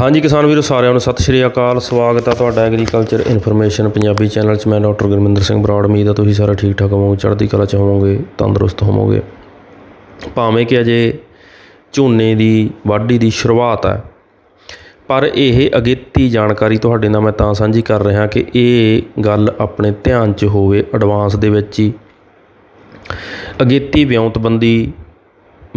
ਹਾਂਜੀ ਕਿਸਾਨ ਵੀਰੋ, ਸਾਰਿਆਂ ਨੂੰ ਸਤਿ ਸ਼੍ਰੀ ਅਕਾਲ। ਸਵਾਗਤ ਹੈ ਤੁਹਾਡਾ ਐਗਰੀਕਲਚਰ ਇਨਫੋਰਮੇਸ਼ਨ ਪੰਜਾਬੀ ਚੈਨਲ 'ਚ। ਮੈਂ ਡਾਕਟਰ ਗੁਰਮਿੰਦਰ ਸਿੰਘ ਬਰਾੜ, ਉਮੀਦ ਹੈ ਤੁਸੀਂ ਸਾਰੇ ਠੀਕ ਠਾਕ ਹੋਵੋਗੇ, ਚੜ੍ਹਦੀ ਕਲਾ 'ਚ ਹੋਵੋਗੇ, ਤੰਦਰੁਸਤ ਹੋਵੋਗੇ। ਭਾਵੇਂ ਕਿ ਅਜੇ ਝੋਨੇ ਦੀ, ਵਾਢੀ ਦੀ ਸ਼ੁਰੂਆਤ ਹੈ ਪਰ ਇਹ ਅਗੇਤੀ ਜਾਣਕਾਰੀ ਤੁਹਾਡੇ ਨਾਲ ਮੈਂ ਤਾਂ ਸਾਂਝੀ ਕਰ ਰਿਹਾ ਕਿ ਇਹ ਗੱਲ ਆਪਣੇ ਧਿਆਨ 'ਚ ਹੋਵੇ ਐਡਵਾਂਸ ਦੇ ਵਿੱਚ ਹੀ। ਅਗੇਤੀ ਵਿਉਂਤਬੰਦੀ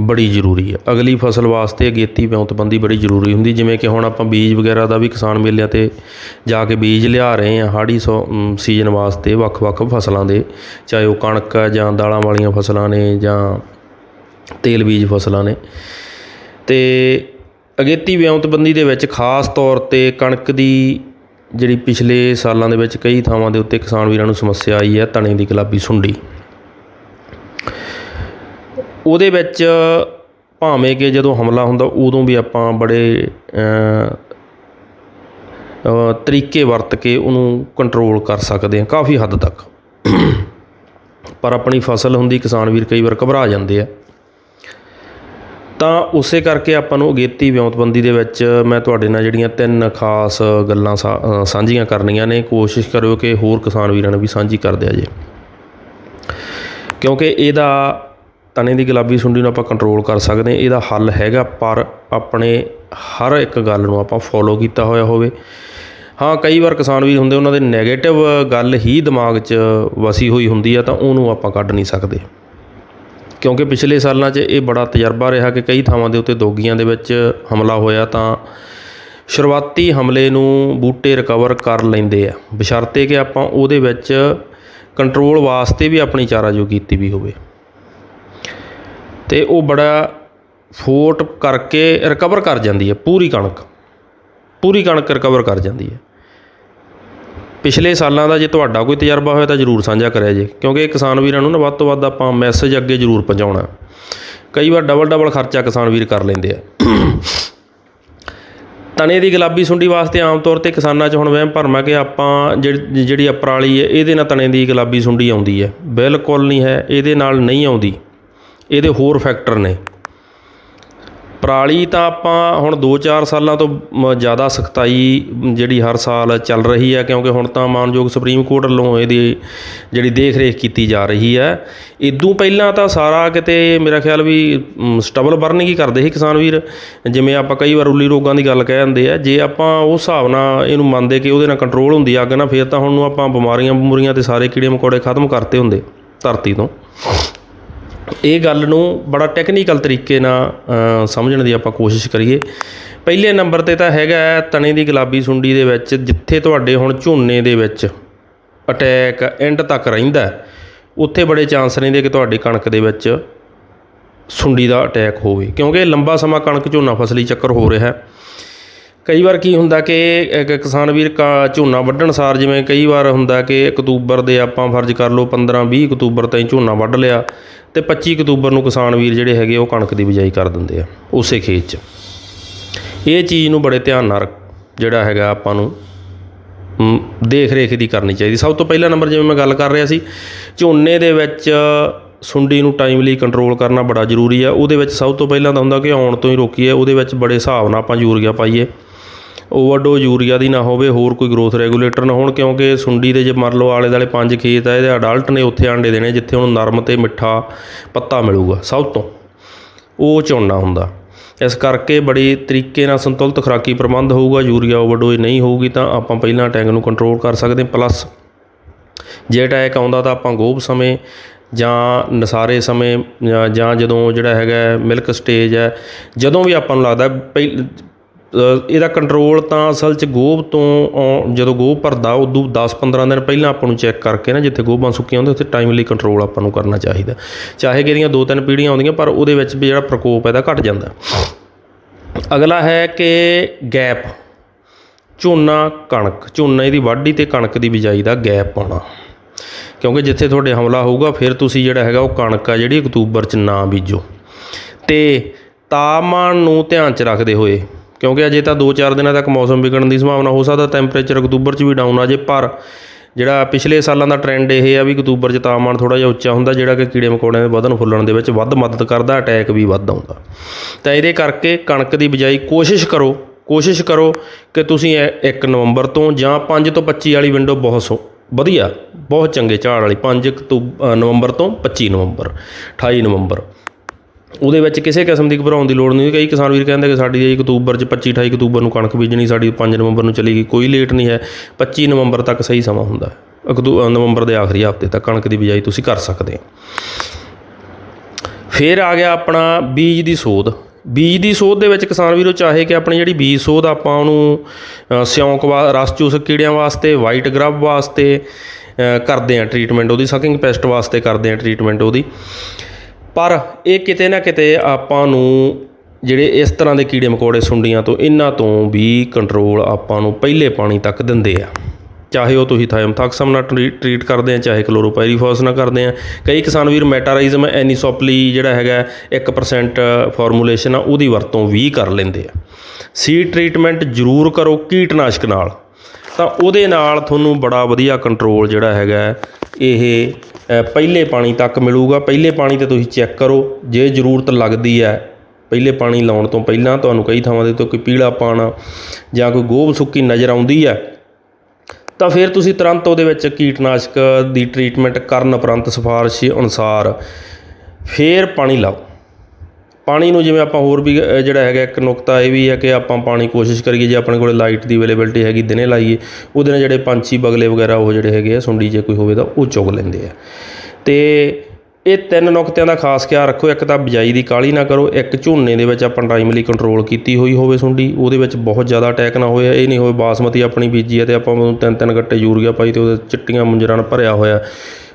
ਬੜੀ ਜ਼ਰੂਰੀ ਹੈ ਅਗਲੀ ਫਸਲ ਵਾਸਤੇ ਅਗੇਤੀ ਵਿਉਂਤਬੰਦੀ ਬੜੀ ਜ਼ਰੂਰੀ ਹੁੰਦੀ, ਜਿਵੇਂ ਕਿ ਹੁਣ ਆਪਾਂ ਬੀਜ ਵਗੈਰਾ ਦਾ ਵੀ ਕਿਸਾਨ ਮੇਲਿਆਂ ਤੇ ਜਾ ਕੇ ਬੀਜ ਲਿਆ ਰਹੇ ਹਾਂ ਹਾੜੀ ਸੀਜ਼ਨ ਵਾਸਤੇ ਵੱਖ-ਵੱਖ ਫਸਲਾਂ ਦੇ, ਚਾਹੇ ਉਹ ਕਣਕ ਹੈ ਜਾਂ ਦਾਲਾਂ ਵਾਲੀਆਂ ਫਸਲਾਂ ਨੇ ਜਾਂ ਤੇਲ ਬੀਜ ਫਸਲਾਂ ਨੇ। ਅਤੇ ਅਗੇਤੀ ਵਿਉਂਤਬੰਦੀ ਦੇ ਵਿੱਚ ਖਾਸ ਤੌਰ ਤੇ ਕਣਕ ਦੀ ਜਿਹੜੀ ਪਿਛਲੇ ਸਾਲਾਂ ਦੇ ਵਿੱਚ ਕਈ ਥਾਵਾਂ ਦੇ ਉੱਤੇ ਕਿਸਾਨ ਵੀਰਾਂ ਨੂੰ ਸਮੱਸਿਆ ਆਈ ਹੈ ਤਣੇ ਦੀ ਗੁਲਾਬੀ ਸੁੰਡੀ। ਉਹਦੇ ਵਿੱਚ ਭਾਵੇਂ ਕਿ ਜਦੋਂ ਹਮਲਾ ਹੁੰਦਾ, ਉਦੋਂ ਵੀ ਆਪਾਂ ਬੜੇ ਤਰੀਕੇ ਵਰਤ ਕੇ ਉਹਨੂੰ ਕੰਟਰੋਲ ਕਰ ਸਕਦੇ ਹਾਂ, ਕਾਫੀ ਹੱਦ ਤੱਕ। ਪਰ ਆਪਣੀ ਫਸਲ ਹੁੰਦੀ, ਕਿਸਾਨ ਵੀਰ ਕਈ ਵਾਰ ਘਬਰਾ ਜਾਂਦੇ ਆ। ਤਾਂ ਉਸੇ ਕਰਕੇ ਆਪਾਂ ਨੂੰ ਅਗੇਤੀ ਵਿਉਂਤਬੰਦੀ ਦੇ ਵਿੱਚ ਮੈਂ ਤੁਹਾਡੇ ਨਾਲ ਜਿਹੜੀਆਂ ਤਿੰਨ ਖਾਸ ਗੱਲਾਂ ਸਾ- ਸਾਂਝੀਆਂ ਕਰਨੀਆਂ ਨੇ, ਕੋਸ਼ਿਸ਼ ਕਰਿਓ ਕਿ ਹੋਰ ਕਿਸਾਨ ਵੀਰਾਂ ਨੂੰ ਵੀ ਸਾਂਝੀ ਕਰ ਦਿਆ ਜੇ। ਕਿਉਂਕਿ ਇਹਦਾ ਤਣੇ ਦੀ ਗੁਲਾਬੀ ਸੁੰਡੀ ਨੂੰ ਆਪਾਂ ਕੰਟਰੋਲ ਕਰ ਸਕਦੇ ਇਹਦਾ ਹੱਲ ਹੈਗਾ, ਪਰ ਆਪਣੇ ਹਰ ਇੱਕ ਗੱਲ ਨੂੰ ਆਪਾਂ ਫੋਲੋ ਕੀਤਾ ਹੋਇਆ ਹੋਵੇ। ਹਾਂ, ਕਈ ਵਾਰ ਕਿਸਾਨ ਵੀ ਹੁੰਦੇ, ਉਹਨਾਂ ਦੇ 네ਗੇਟਿਵ ਗੱਲ ਹੀ ਦਿਮਾਗ 'ਚ ਵਸੀ ਹੋਈ ਹੁੰਦੀ ਆ, ਤਾਂ ਉਹਨੂੰ ਆਪਾਂ ਕੱਢ ਨਹੀਂ ਸਕਦੇ। ਕਿਉਂਕਿ ਪਿਛਲੇ ਸਾਲਾਂ 'ਚ ਇਹ ਬੜਾ ਤਜਰਬਾ ਰਿਹਾ ਕਿ ਕਈ ਥਾਵਾਂ ਦੇ ਉੱਤੇ ਦੋਗੀਆਂ ਦੇ ਵਿੱਚ ਹਮਲਾ ਹੋਇਆ, ਤਾਂ ਸ਼ੁਰੂਆਤੀ ਹਮਲੇ ਨੂੰ ਬੂਟੇ ਰਿਕਵਰ ਕਰ ਲੈਂਦੇ ਆ। ਬਸ਼ਰਤੇ ਕਿ ਆਪਾਂ ਉਹਦੇ ਵਿੱਚ ਕੰਟਰੋਲ ਵਾਸਤੇ ਵੀ ਆਪਣੀ ਚਾਰਾਜੋ ਕੀਤੀ ਵੀ ਹੋਵੇ। ਅਤੇ ਉਹ ਬੜਾ ਫੋਟ ਕਰਕੇ ਰਿਕਵਰ ਕਰ ਜਾਂਦੀ ਹੈ, ਪੂਰੀ ਕਣਕ। ਪੂਰੀ ਕਣਕ ਰਿਕਵਰ ਕਰ ਜਾਂਦੀ ਹੈ। ਪਿਛਲੇ ਸਾਲਾਂ ਦਾ ਜੇ ਤੁਹਾਡਾ ਕੋਈ ਤਜਰਬਾ ਹੋਇਆ ਤਾਂ ਜ਼ਰੂਰ ਸਾਂਝਾ ਕਰਿਆ ਜੇ, ਕਿਉਂਕਿ ਕਿਸਾਨ ਵੀਰਾਂ ਨੂੰ ਨਾ ਵੱਧ ਤੋਂ ਵੱਧ ਆਪਾਂ ਮੈਸੇਜ ਅੱਗੇ ਜ਼ਰੂਰ ਪਹੁੰਚਾਉਣਾ। ਕਈ ਵਾਰ ਡਬਲ ਡਬਲ ਖਰਚਾ ਕਿਸਾਨ ਵੀਰ ਕਰ ਲੈਂਦੇ ਆ। ਤਣੇ ਦੀ ਗੁਲਾਬੀ ਸੁੰਡੀ ਵਾਸਤੇ ਆਮ ਤੌਰ ਤੇ ਕਿਸਾਨਾਂ 'ਚ ਹੁਣ ਵਹਿਮ ਭਰਮ ਹੈ ਕਿ ਆਪਾਂ ਜਿਹੜੀ ਜਿਹੜੀ ਅਪਰਾਲੀ ਹੈ, ਇਹਦੇ ਨਾਲ ਤਣੇ ਦੀ ਗੁਲਾਬੀ ਸੁੰਡੀ ਆਉਂਦੀ ਹੈ। ਬਿਲਕੁਲ ਨਹੀਂ ਹੈ, ਇਹਦੇ ਨਾਲ ਨਹੀਂ ਆਉਂਦੀ। ਇਹਦੇ ਹੋਰ ਫੈਕਟਰ ਨੇ। ਪਰਾਲੀ ਤਾਂ ਆਪਾਂ ਹੁਣ 2-4 ਸਾਲਾਂ ਤੋਂ ਜ਼ਿਆਦਾ ਸਖਤਾਈ ਜਿਹੜੀ ਹਰ ਸਾਲ ਚੱਲ ਰਹੀ ਹੈ, ਕਿਉਂਕਿ ਹੁਣ ਤਾਂ ਮਾਨਯੋਗ ਸੁਪਰੀਮ ਕੋਰਟ ਵੱਲੋਂ ਇਹਦੀ ਜਿਹੜੀ ਦੇਖ ਰੇਖ ਕੀਤੀ ਜਾ ਰਹੀ ਹੈ। ਇਦੋਂ ਪਹਿਲਾਂ ਤਾਂ ਸਾਰਾ ਕਿਤੇ ਮੇਰਾ ਖਿਆਲ ਵੀ ਸਟਬਲ ਬਰਨਿੰਗ ਹੀ ਕਰਦੇ ਸੀ ਕਿਸਾਨ ਵੀਰ। ਜਿਵੇਂ ਆਪਾਂ ਕਈ ਵਾਰ ਉੱਲੀ ਰੋਗਾਂ ਦੀ ਗੱਲ ਕਹਿ ਜਾਂਦੇ ਆ, ਜੇ ਆਪਾਂ ਉਸ ਹਿਸਾਬ ਨਾਲ ਇਹਨੂੰ ਮੰਨਦੇ ਕਿ ਉਹਦੇ ਨਾਲ ਕੰਟਰੋਲ ਹੁੰਦੀ ਆ ਅੱਗੇ ਨਾ ਫੇਰ ਤਾਂ ਹੁਣ ਨੂੰ ਆਪਾਂ ਬਿਮਾਰੀਆਂ ਬਮੂਰੀਆਂ ਤੇ ਸਾਰੇ ਕੀੜੇ ਮਕੌੜੇ ਖਤਮ ਕਰਤੇ ਹੁੰਦੇ ਧਰਤੀ ਤੋਂ। ਇਹ ਗੱਲ ਨੂੰ ਬੜਾ ਟੈਕਨੀਕਲ ਤਰੀਕੇ ਨਾਲ ਸਮਝਣ ਦੀ ਆਪਾਂ ਕੋਸ਼ਿਸ਼ ਕਰੀਏ। ਪਹਿਲੇ ਨੰਬਰ ਤੇ ਤਾਂ ਹੈਗਾ ਤਣੇ ਦੀ ਗੁਲਾਬੀ ਸੁੰਡੀ ਦੇ ਵਿੱਚ, ਜਿੱਥੇ ਤੁਹਾਡੇ ਹੁਣ ਝੋਨੇ ਦੇ ਵਿੱਚ ਅਟੈਕ ਐਂਡ ਤੱਕ ਰਹਿੰਦਾ ਉੱਥੇ ਬੜੇ ਚਾਂਸ ਰਹਿੰਦੇ ਕਿ ਤੁਹਾਡੀ ਕਣਕ ਦੇ ਵਿੱਚ ਸੁੰਡੀ ਦਾ ਅਟੈਕ ਹੋਵੇ। ਕਿਉਂਕਿ ਲੰਬਾ ਸਮਾਂ ਕਣਕ ਝੋਨਾ ਫਸਲੀ ਚੱਕਰ ਹੋ ਰਿਹਾ ਹੈ। ਕਈ ਵਾਰ ਕੀ ਹੁੰਦਾ ਕਿ ਕਿਸਾਨ ਵੀਰ ਕਾ ਝੋਨਾ ਵੱਢਣ ਸਾਰ ਜਿਵੇਂ ਕਈ ਵਾਰ ਹੁੰਦਾ ਕਿ ਅਕਤੂਬਰ ਦੇ ਆਪਾਂ ਫਰਜ਼ ਕਰ ਲਓ 15 20 ਅਕਤੂਬਰ ਤਾਈਂ ਝੋਨਾ ਵੱਢ ਲਿਆ ਤੇ 25 ਅਕਤੂਬਰ ਨੂੰ ਕਿਸਾਨ ਵੀਰ ਜਿਹੜੇ ਹੈਗੇ ਉਹ ਕਣਕ ਦੀ ਬਿਜਾਈ ਕਰ ਦਿੰਦੇ ਆ ਉਸੇ ਖੇਤ 'ਚ। ਇਹ ਚੀਜ਼ ਨੂੰ ਬੜੇ ਧਿਆਨ ਨਾਲ ਜਿਹੜਾ ਹੈਗਾ ਆਪਾਂ ਨੂੰ ਦੇਖ ਰੇਖ ਦੀ ਕਰਨੀ ਚਾਹੀਦੀ। ਸਭ ਤੋਂ ਪਹਿਲਾ ਨੰਬਰ ਜਿਵੇਂ ਮੈਂ ਗੱਲ ਕਰ ਰਿਹਾ ਸੀ, ਝੋਨੇ ਦੇ ਵਿੱਚ ਸੁੰਡੀ ਨੂੰ ਟਾਈਮਲੀ ਕੰਟਰੋਲ ਕਰਨਾ ਬੜਾ ਜ਼ਰੂਰੀ ਆ। ਉਹਦੇ ਵਿੱਚ ਸਭ ਤੋਂ ਪਹਿਲਾਂ ਤਾਂ ਹੁੰਦਾ ਕਿ ਆਉਣ ਤੋਂ ਹੀ ਰੋਕੀਏ, ਉਹਦੇ ਵਿੱਚ ਬੜੇ ਹਿਸਾਬ ਨਾਲ ਆਪਾਂ ਯੂਰੀਆ ਪਾਈਏ। ਓਵਰਡੋ ਯੂਰੀਆ ਦੀ ਨਾ ਹੋਵੇ, ਹੋਰ ਕੋਈ ਗਰੋਥ ਰੈਗੂਲੇਟਰ ਨਾ ਹੋਣ, ਕਿਉਂਕਿ ਸੁੰਡੀ ਦੇ ਜੇ ਮੰਨ ਲਓ ਆਲੇ ਦਾਲੇ ਪੰਜ ਖੇਤ ਆ, ਇਹਦੇ ਅਡਲਟ ਨੇ ਉੱਥੇ ਆਂਡੇ ਦੇਣੇ, ਜਿੱਥੇ ਉਹਨੂੰ ਨਰਮ ਤੇ ਮਿੱਠਾ ਪੱਤਾ ਮਿਲੂਗਾ, ਸਭ ਤੋਂ। ਉਹ ਝੋਨਾ ਹੁੰਦਾ। ਇਸ ਕਰਕੇ ਬੜੀ ਤਰੀਕੇ ਨਾਲ ਸੰਤੁਲਿਤ ਖੁਰਾਕੀ ਪ੍ਰਬੰਧ ਹੋਊਗਾ, ਯੂਰੀਆ ਓਵਰਡੋਜ਼ ਨਹੀਂ ਹੋਊਗੀ ਤਾਂ ਆਪਾਂ ਪਹਿਲਾਂ ਟੈਂਕ ਨੂੰ ਕੰਟਰੋਲ ਕਰ ਸਕਦੇ ਪਲੱਸ ਜੇ ਅਟੈਕ ਆਉਂਦਾ ਤਾਂ ਆਪਾਂ ਗੋਭ ਸਮੇਂ ਜਾਂ ਨਸਾਰੇ ਸਮੇਂ ਜਾਂ- ਜਦੋਂ ਜਿਹੜਾ ਹੈਗਾ ਮਿਲਕ ਸਟੇਜ ਹੈ, ਜਦੋਂ ਵੀ ਆਪਾਂ ਨੂੰ ਲੱਗਦਾ ਪਹਿ ਇਹਦਾ ਕੰਟਰੋਲ ਤਾਂ ਅਸਲ 'ਚ ਗੋਭ ਤੋਂ ਆਉ- ਜਦੋਂ ਗੋਭ ਭਰਦਾ, ਉਦੋਂ 10-15 ਦਿਨ ਪਹਿਲਾਂ ਆਪਾਂ ਨੂੰ ਚੈੱਕ ਕਰਕੇ ਨਾ, ਜਿੱਥੇ ਗੋਭਾਂ ਸੁੱਕੀਆਂ ਹੁੰਦੀਆਂ, ਉੱਥੇ ਟਾਈਮਲੀ ਕੰਟਰੋਲ ਆਪਾਂ ਨੂੰ ਕਰਨਾ ਚਾਹੀਦਾ। ਚਾਹੇ ਕਿ ਇਹਦੀਆਂ ਦੋ ਤਿੰਨ ਪੀੜ੍ਹੀਆਂ ਆਉਂਦੀਆਂ, ਪਰ ਉਹਦੇ ਵਿੱਚ ਵੀ ਜਿਹੜਾ ਪ੍ਰਕੋਪ ਇਹਦਾ ਘਟ ਜਾਂਦਾ। ਅਗਲਾ ਹੈ ਕਿ ਗੈਪ। ਝੋਨਾ, ਕਣਕ। ਝੋਨੇ ਦੀ ਵਾਢੀ ਤੇ ਕਣਕ ਦੀ ਬਿਜਾਈ ਦਾ ਗੈਪ ਪਾਉਣਾ ਕਿਉਂਕਿ ਜਿੱਥੇ ਤੁਹਾਡੇ ਹਮਲਾ ਹੋਊਗਾ, ਫਿਰ ਤੁਸੀਂ ਜਿਹੜਾ ਹੈਗਾ, ਉਹ ਕਣਕ ਆ ਜਿਹੜੀ ਅਕਤੂਬਰ 'ਚ ਨਾ ਬੀਜੋ। ਤੇ ਤਾਪਮਾਨ ਨੂੰ ਧਿਆਨ 'ਚ ਰੱਖਦੇ ਹੋਏ ਕਿਉਂਕਿ ਅਜੇ ਤਾਂ 2-4 ਦਿਨਾਂ ਤੱਕ ਮੌਸਮ ਵਿਗੜਨ ਦੀ ਸੰਭਾਵਨਾ ਹੋ ਸਕਦਾ ਟੈਂਪਰੇਚਰ ਅਕਤੂਬਰ 'ਚ ਵੀ ਡਾਊਨ ਆ ਜੇ, ਪਰ ਜਿਹੜਾ ਪਿਛਲੇ ਸਾਲਾਂ ਦਾ ਟ੍ਰੈਂਡ ਇਹ ਆ ਵੀ ਅਕਤੂਬਰ 'ਚ ਤਾਪਮਾਨ ਥੋੜਾ ਜਿਹਾ ਉੱਚਾ ਹੁੰਦਾ, ਜਿਹੜਾ ਕਿ ਕੀੜੇ ਮਕੌੜਿਆਂ ਦੇ ਵਧਣ ਫੁੱਲਣ ਦੇ ਵਿੱਚ ਵੱਧ ਮਦਦ ਕਰਦਾ ਅਟੈਕ ਵੀ ਵੱਧ ਆਉਂਦਾ। ਤਾਂ ਇਹਦੇ ਕਰਕੇ ਕਣਕ ਦੀ ਬਿਜਾਈ ਕੋਸ਼ਿਸ਼ ਕਰੋ ਕੋਸ਼ਿਸ਼ ਕਰੋ ਕਿ ਤੁਸੀਂ 1 ਨਵੰਬਰ ਤੋਂ ਜਾਂ 5 ਤੋਂ 25 ਵਾਲੀ ਵਿੰਡੋ ਬਹੁਤ ਸੋ, ਵਧੀਆ, ਬਹੁਤ ਚੰਗੇ ਝਾੜ ਵਾਲੀ 5 ਅਕਤੂਬ- ਨਵੰਬਰ ਤੋਂ 25 ਨਵੰਬਰ 28 ਨਵੰਬਰ। ਉਹਦੇ ਵਿੱਚ ਕਿਸੇ ਕਿਸਮ ਦੀ ਘਬਰਾਉਣ ਦੀ ਲੋੜ ਨਹੀਂ ਕਈ ਕਿਸਾਨ ਵੀਰ ਕਹਿੰਦੇ ਕਿ ਸਾਡੀ ਜੀ ਅਕਤੂਬਰ 'ਚ 25 28 ਅਕਤੂਬਰ ਨੂੰ ਕਣਕ ਬੀਜਣੀ, ਸਾਡੀ 5 ਨਵੰਬਰ ਨੂੰ ਚਲੀ ਗਈ, ਕੋਈ ਲੇਟ ਨਹੀਂ ਹੈ। 25 ਨਵੰਬਰ ਤੱਕ ਸਹੀ ਸਮਾਂ ਹੁੰਦਾ ਹੈ। ਅਕਤੂ ਨਵੰਬਰ ਦੇ ਆਖਰੀ ਹਫ਼ਤੇ ਤੱਕ ਕਣਕ ਦੀ ਬਿਜਾਈ ਤੁਸੀਂ ਕਰ ਸਕਦੇ ਹੋ। ਫਿਰ ਆ ਗਿਆ ਆਪਣਾ ਬੀਜ ਦੀ ਸੋਧ। ਬੀਜ ਦੀ ਸੋਧ ਦੇ ਵਿੱਚ ਕਿਸਾਨ ਵੀਰੋ ਚਾਹੇ ਕਿ ਆਪਣੀ ਜਿਹੜੀ ਬੀਜ ਸੋਧ ਆਪਾਂ ਉਹਨੂੰ ਸਿਉਂਕ ਵਾ, ਰਸ ਚੂਸ ਕੀੜਿਆਂ ਵਾਸਤੇ ਵਾਈਟ ਗਰਬ ਵਾਸਤੇ ਕਰਦੇ ਆ ਟ੍ਰੀਟਮੈਂਟ ਉਹਦੀ ਸਕਿੰਗ ਪੈਸਟ ਵਾਸਤੇ ਕਰਦੇ ਆ ਟ੍ਰੀਟਮੈਂਟ ਉਹਦੀ। ਪਰ ਇਹ ਕਿਤੇ ਨਾ ਕਿਤੇ ਆਪਾਂ ਨੂੰ ਜਿਹੜੇ ਇਸ ਤਰ੍ਹਾਂ ਦੇ ਕੀੜੇ ਮਕੌੜੇ ਸੁੰਡੀਆਂ ਤੋਂ ਇਹਨਾਂ ਤੋਂ ਵੀ ਕੰਟਰੋਲ ਆਪਾਂ ਨੂੰ ਪਹਿਲੇ ਪਾਣੀ ਤੱਕ ਦਿੰਦੇ ਆ। ਚਾਹੇ ਉਹ ਤੁਸੀਂ ਥਾਇਮਥਾਕਸਮ ਨਾਲ ਟਰੀ- ਟਰੀਟ ਕਰਦੇ ਆ, ਚਾਹੇ ਕਲੋਰੋਪਾਈਰੀਫਾਸ ਨਾਲ ਕਰਦੇ ਆ। ਕਈ ਕਿਸਾਨ ਵੀਰ ਮੈਟਾਰਾਈਜ਼ਮ ਐਨੀਸੋਪਲੀ ਜਿਹੜਾ ਹੈਗਾ 1% ਫਾਰਮੂਲੇਸ਼ਨ ਆ, ਉਹਦੀ ਵਰਤੋਂ ਵੀ ਕਰ ਲੈਂਦੇ ਆ। ਸੀ ਟ੍ਰੀਟਮੈਂਟ ਜ਼ਰੂਰ ਕਰੋ ਕੀਟਨਾਸ਼ਕ ਨਾਲ। ਤਾਂ ਉਹਦੇ ਨਾਲ ਤੁਹਾਨੂੰ ਬੜਾ ਵਧੀਆ ਕੰਟਰੋਲ ਜਿਹੜਾ ਹੈਗਾ, ਇਹ ਪਹਿਲੇ ਪਾਣੀ ਤੱਕ ਮਿਲੂਗਾ। ਪਹਿਲੇ ਪਾਣੀ ਤੇ ਤੁਸੀਂ ਚੈੱਕ ਕਰੋ, ਜੇ ਜ਼ਰੂਰਤ ਲੱਗਦੀ ਹੈ, ਪਹਿਲੇ ਪਾਣੀ ਲਾਉਣ ਤੋਂ ਪਹਿਲਾਂ ਤੁਹਾਨੂੰ ਕਈ ਥਾਵਾਂ ਦੇ ਉੱਤੇ ਕੋਈ ਪੀਲਾ ਪਾਣਾ ਜਾਂ ਕੋਈ ਗੋਭ ਸੁੱਕੀ ਨਜ਼ਰ ਆਉਂਦੀ ਹੈ, ਤਾਂ ਫਿਰ ਤੁਸੀਂ ਤੁਰੰਤ ਉਹਦੇ ਵਿੱਚ ਕੀਟਨਾਸ਼ਕ ਦੀ ਟ੍ਰੀਟਮੈਂਟ ਕਰਨ ਉਪਰੰਤ ਸਿਫਾਰਿਸ਼ ਅਨੁਸਾਰ ਫਿਰ ਪਾਣੀ ਲਾਓ। ਪਾਣੀ ਨੂੰ ਜਿਵੇਂ ਆਪਾਂ ਹੋਰ ਵੀ ਜਿਹੜਾ ਹੈਗਾ ਇੱਕ ਨੁਕਤਾ ਇਹ ਵੀ ਹੈ ਕਿ ਆਪਾਂ ਪਾਣੀ ਕੋਸ਼ਿਸ਼ ਕਰੀਏ ਜੇ ਆਪਣੇ ਕੋਲ ਲਾਈਟ ਦੀ ਅਵੇਲੇਬਿਲਟੀ ਹੈਗੀ ਦਿਨੇ ਲਾਈਏ, ਉਹਦੇ ਨਾਲ ਜਿਹੜੇ ਪੰਛੀ ਬਗਲੇ ਵਗੈਰਾ ਉਹ ਜਿਹੜੇ ਹੈਗੇ ਆ ਸੁੰਡੀ ਜੇ ਕੋਈ ਹੋਵੇ ਤਾਂ ਉਹ ਚੁਗ ਲੈਂਦੇ ਆ। ਤੇ ਇਹ ਤਿੰਨ ਨੁਕਤਿਆਂ ਦਾ ਖਾਸ ਖਿਆਲ ਰੱਖੋ, ਇੱਕ ਤਾਂ ਬਿਜਾਈ ਦੀ ਕਾਲੀ ਨਾ ਕਰੋ, ਇੱਕ ਝੋਨੇ ਦੇ ਵਿੱਚ ਆਪਾਂ ਟਾਈਮਲੀ ਕੰਟਰੋਲ ਕੀਤੀ ਹੋਈ ਹੋਵੇ ਸੁੰਡੀ, ਉਹਦੇ ਵਿੱਚ ਬਹੁਤ ਜ਼ਿਆਦਾ ਅਟੈਕ ਨਾ ਹੋਇਆ ਇਹ ਨਹੀਂ ਹੋਵੇ ਬਾਸਮਤੀ ਆਪਣੀ ਬੀਜੀ ਹੈ ਤੇ ਆਪਾਂ ਉਹਨੂੰ ਤਿੰਨ ਤਿੰਨ ਗੱਟੇ ਯੂਰੀਆ ਪਾਈ ਤੇ ਉਹਦੇ ਚਿੱਟੀਆਂ ਮੁੰਜਰਾਂ ਨਾਲ ਭਰਿਆ ਹੋਇਆ।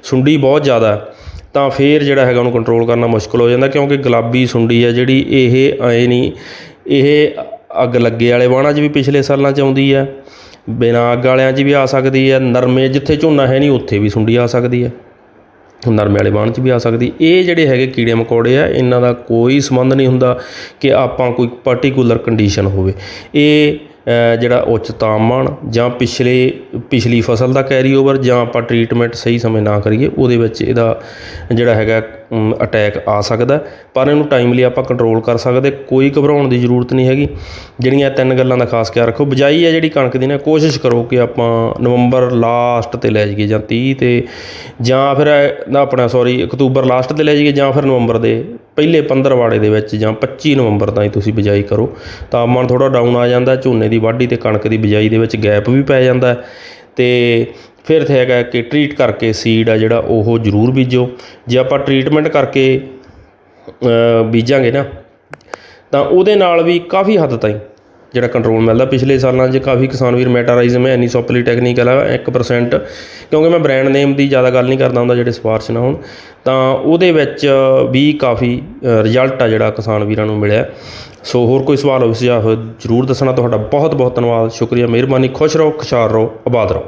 ਸੁੰਡੀ ਬਹੁਤ ਜ਼ਿਆਦਾ। ਤਾਂ ਫਿਰ ਜਿਹੜਾ ਹੈਗਾ ਉਹਨੂੰ ਕੰਟਰੋਲ ਕਰਨਾ ਮੁਸ਼ਕਲ ਹੋ ਜਾਂਦਾ ਕਿਉਂਕਿ ਗੁਲਾਬੀ ਸੁੰਡੀ ਹੈ ਜਿਹੜੀ ਇਹ ਐ ਨਹੀਂ, ਇਹ ਅੱਗ ਲੱਗੇ ਵਾਲੇ ਵਾਹਣਾਂ 'ਚ ਵੀ ਪਿਛਲੇ ਸਾਲਾਂ 'ਚ ਆਉਂਦੀ ਹੈ, ਬਿਨਾਂ ਅੱਗ ਵਾਲਿਆਂ 'ਚ ਵੀ ਆ ਸਕਦੀ ਹੈ, ਨਰਮੇ ਜਿੱਥੇ ਝੋਨਾ ਹੈ ਨਹੀਂ ਉੱਥੇ ਵੀ ਸੁੰਡੀ ਆ ਸਕਦੀ ਹੈ, ਨਰਮੇ ਵਾਲੇ ਬਾਣ 'ਚ ਵੀ ਆ ਸਕਦੀ, ਇਹ ਜਿਹੜੇ ਹੈਗੇ ਕੀੜੇ ਮਕੌੜੇ ਆ, ਇਹਨਾਂ ਦਾ ਕੋਈ ਸੰਬੰਧ ਨਹੀਂ ਹੁੰਦਾ ਕਿ ਆਪਾਂ ਕੋਈ ਪਾਰਟਿਕੂਲਰ ਕੰਡੀਸ਼ਨ ਹੋਵੇ, ਇਹ ਜਿਹੜਾ ਉੱਚ ਤਾਪਮਾਨ ਜਾਂ ਪਿਛਲੇ ਪਿਛਲੀ ਫਸਲ ਦਾ ਕੈਰੀ ਓਵਰ ਜਾਂ ਆਪਾਂ ਟਰੀਟਮੈਂਟ ਸਹੀ ਸਮੇਂ ਨਾ ਕਰੀਏ, ਉਹਦੇ ਵਿੱਚ ਇਹਦਾ ਜਿਹੜਾ ਹੈਗਾ ਅਟੈਕ ਆ ਸਕਦਾ ਪਰ ਇਹਨੂੰ ਟਾਈਮਲੀ ਆਪਾਂ ਕੰਟਰੋਲ ਕਰ ਸਕਦੇ, ਕੋਈ ਘਬਰਾਉਣ ਦੀ ਜ਼ਰੂਰਤ ਨਹੀਂ ਹੈਗੀ। ਜਿਹੜੀਆਂ ਤਿੰਨ ਗੱਲਾਂ ਦਾ ਖਾਸ ਖਿਆਲ ਰੱਖੋ। ਬਿਜਾਈ ਹੈ ਜਿਹੜੀ ਕਣਕ ਦੀ ਨਾ, ਕੋਸ਼ਿਸ਼ ਕਰੋ ਕਿ ਆਪਾਂ ਨਵੰਬਰ ਲਾਸਟ ਤੇ ਲੈ ਜਾਈਏ, ਜਾਂ 30 ਤੇ, ਜਾਂ ਫਿਰ ਨਾ ਆਪਣਾ ਸੌਰੀ ਅਕਤੂਬਰ ਲਾਸਟ ਤੇ ਲੈ ਜਾਈਏ, ਜਾਂ ਫਿਰ ਨਵੰਬਰ ਦੇ ਪਹਿਲੇ 15 ਵਾੜੇ ਦੇ ਵਿੱਚ, ਜਾਂ 25 ਨਵੰਬਰ ਤਾਈਂ ਤੁਸੀਂ ਬਿਜਾਈ ਕਰੋ। ਤਾਪਮਾਨ ਥੋੜਾ ਡਾਊਨ ਆ ਜਾਂਦਾ, ਝੋਨੇ ਦੀ ਵਾਢੀ ਤੇ ਕਣਕ ਦੀ ਬਿਜਾਈ ਦੇ ਵਿੱਚ ਗੈਪ ਵੀ ਪੈ ਜਾਂਦਾ ਅਤੇ ਫਿਰ ਤੇ ਹੈਗਾ ਕਿ ਟਰੀਟ ਕਰਕੇ ਸੀਡ ਆ ਜਿਹੜਾ ਉਹ ਜ਼ਰੂਰ ਬੀਜੋ। ਜੇ ਆਪਾਂ ਟਰੀਟਮੈਂਟ ਕਰਕੇ ਬੀਜਾਂਗੇ ਨਾ, ਤਾਂ ਉਹਦੇ ਨਾਲ ਵੀ ਕਾਫੀ ਹੱਦ ਤਾਈਂ ਜਿਹੜਾ ਕੰਟਰੋਲ ਮਿਲਦਾ। ਪਿਛਲੇ ਸਾਲਾਂ 'ਚ ਕਾਫੀ ਕਿਸਾਨ ਵੀਰ ਮੈਟਾਰਾਈਜ਼ਮ ਹੈ ਐਨੀਸੋਪਲੀ ਟੈਕਨੀਕਲ ਆ 1% ਕਿਉਂਕਿ ਮੈਂ ਬ੍ਰਾਂਡ ਨੇਮ ਦੀ ਜ਼ਿਆਦਾ ਗੱਲ ਨਹੀਂ ਕਰਦਾ ਹੁੰਦਾ ਜਿਹੜੇ ਸਿਫਾਰਸ਼ ਨਾ ਹੋਣ, ਤਾਂ ਉਹਦੇ ਵਿੱਚ ਵੀ ਕਾਫੀ ਰਿਜ਼ਲਟ ਆ ਜਿਹੜਾ ਕਿਸਾਨ ਵੀਰਾਂ ਨੂੰ ਮਿਲਿਆ। ਸੋ ਹੋਰ ਕੋਈ ਸਵਾਲ ਹੋਵੇ ਜਾਂ ਹੋਵੇ ਜ਼ਰੂਰ ਦੱਸਣਾ। ਤੁਹਾਡਾ ਬਹੁਤ ਬਹੁਤ ਧੰਨਵਾਦ। ਸ਼ੁਕਰੀਆ, ਮਿਹਰਬਾਨੀ। ਖੁਸ਼ ਰਹੋ, ਖੁਸ਼ਹਾਲ ਰਹੋ, ਆਬਾਦ ਰਹੋ।